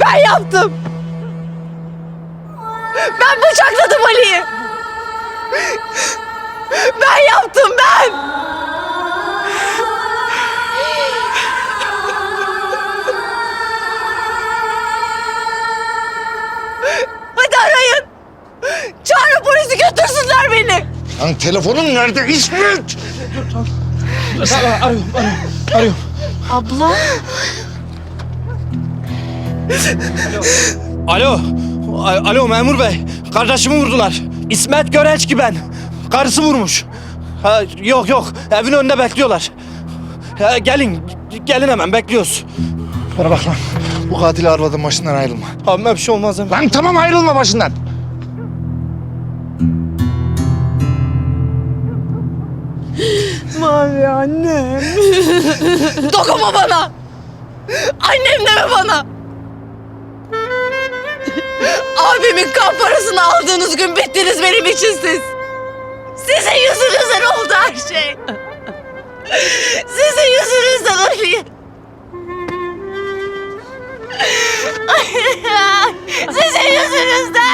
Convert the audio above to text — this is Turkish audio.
Ben yaptım. Ben bıçakladım Ali'yi. Ben yaptım ben. Hadi arayın. Çağırın polisi götürsünler beni. Lan telefonun nerede İsmet? Arıyorum, arıyorum, arıyorum. Abla. Alo, A- alo memur bey. Kardeşimi vurdular. İsmet Görençki ben. Karısı vurmuş. Ha, yok yok, evin önünde bekliyorlar. Ha, gelin, gelin hemen bekliyoruz. Bana bak lan. Bu katili arvadın başından ayrılma. Abime bir şey olmaz mi? Lan tamam ayrılma başından. Mavi annem. Dokunma bana. Annem deme bana. Abimin kan parasını aldığınız gün bittiniz benim için siz. Sizin yüzünüzden oldu her şey. Sizin yüzünüzden Ali. Sizin yüzünüzden.